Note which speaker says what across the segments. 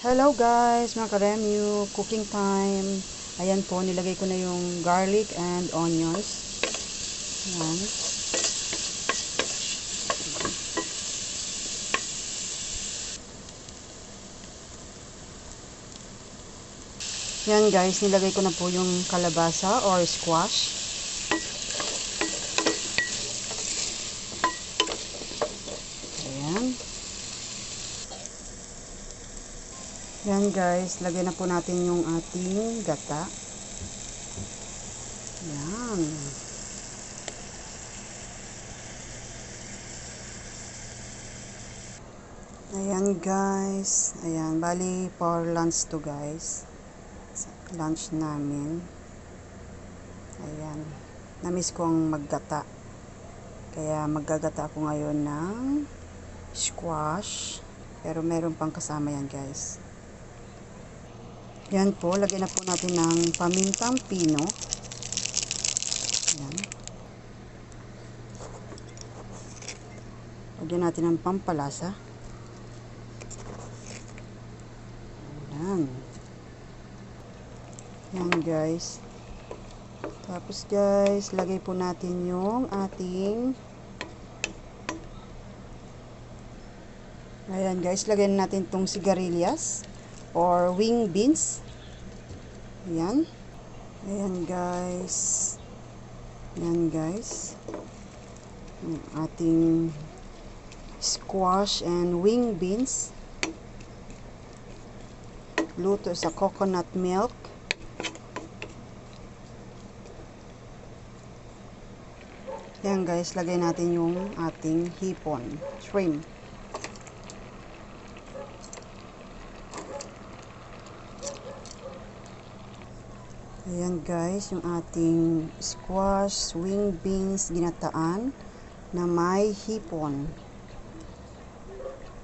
Speaker 1: Hello guys, mga karemyu, cooking time. Ayan po, nilagay ko na yung garlic and onions. Ayan. Yan guys, nilagay ko na po yung kalabasa or squash. Ayan. Yan guys, lagay na po natin yung ating gata. Yan. Ayan guys. Ayan, bali for lunch to guys. Lunch namin. Ayan. Namiss ko ang maggata. Kaya maggagata ako ngayon ng squash. Pero meron pang kasama yan guys. Yan po, lagyan na po natin ng pamintang pino. Yan. Lagyan natin ng pampalasa. Yan. Yan guys. Tapos guys, lagay po natin yung ating Ayan guys, lagyan natin tong sigarilyas or wing beans. Ayan. Ayan guys. Ayan guys. Ang ating squash and wing beans. Luto sa coconut milk. Ayan guys, lagay natin yung ating hipon, shrimp. Ayan guys, yung ating squash, wing beans, ginataan na may hipon.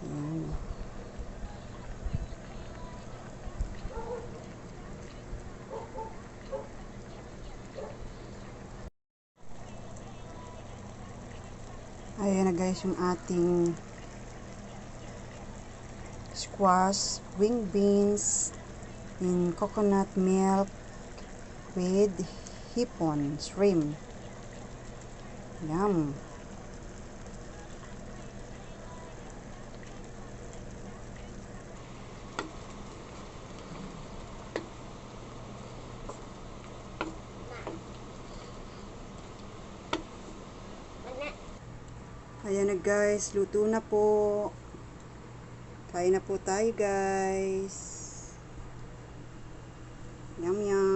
Speaker 1: Ayan. Ayan na guys, yung ating squash, wing beans, in coconut milk, with hipon shrimp. Yum. Ayan na guys, luto na po. Kain na po tayo guys. Yum yum.